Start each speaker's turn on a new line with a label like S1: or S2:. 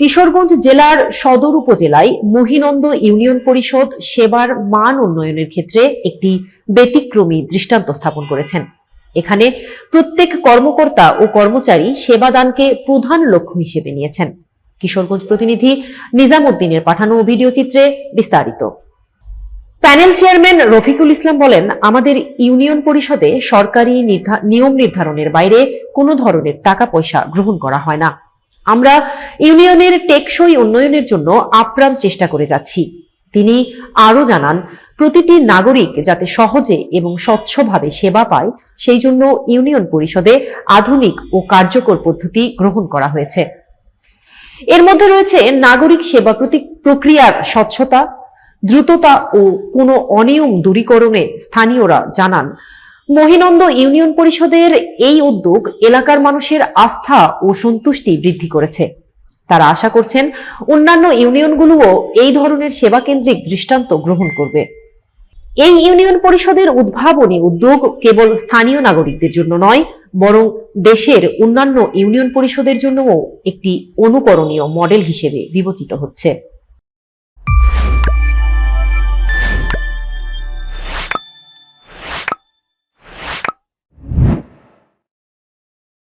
S1: কিশোরগঞ্জ জেলার সদর উপজেলায় মহিনন্দ ইউনিয়ন পরিষদ সেবার মান উন্নয়নের ক্ষেত্রে একটি ব্যতিক্রমী দৃষ্টান্ত স্থাপন করেছেন। এখানে প্রত্যেক কর্মকর্তা ও কর্মচারী সেবাদানকে প্রধান লক্ষ্য হিসেবে নিয়েছেন। কিশোরগঞ্জ প্রতিনিধি নিজামুদ্দিনের পাঠানো ভিডিও চিত্রে বিস্তারিত। প্যানেল চেয়ারম্যান রফিকুল ইসলাম বলেন, আমাদের ইউনিয়ন পরিষদে সরকারি নিয়ম নির্ধারণের বাইরে কোনো ধরনের টাকা পয়সা গ্রহণ করা হয় না। আমরা ইউনিয়নের টেকসই উন্নয়নের জন্য আপ্রাণ চেষ্টা করে যাচ্ছি। তিনি আরও জানান, প্রতিটি নাগরিক যাতে সহজে এবং স্বচ্ছভাবে সেবা পায়, সেই জন্য ইউনিয়ন পরিষদে আধুনিক ও কার্যকর পদ্ধতি গ্রহণ করা হয়েছে। এর মধ্যে রয়েছে নাগরিক সেবা প্রক্রিয়ার স্বচ্ছতা, দ্রুততা ও কোনো অনিয়ম দূরীকরণে স্থানীয়রা জানান মহিনন্দ ইউনিয়ন পরিষদের এই উদ্যোগ এলাকার মানুষের আস্থা ও সন্তুষ্টি বৃদ্ধি করেছে। তারা আশা করছেন অন্যান্য ইউনিয়নগুলোও এই ধরনের সেবা কেন্দ্রিক দৃষ্টান্ত গ্রহণ করবে। এই ইউনিয়ন পরিষদের উদ্ভাবনী উদ্যোগ কেবল স্থানীয় নাগরিকদের জন্য নয়, বরং দেশের অন্যান্য ইউনিয়ন পরিষদের জন্যও একটি অনুকরণীয় মডেল হিসেবে বিবেচিত হচ্ছে।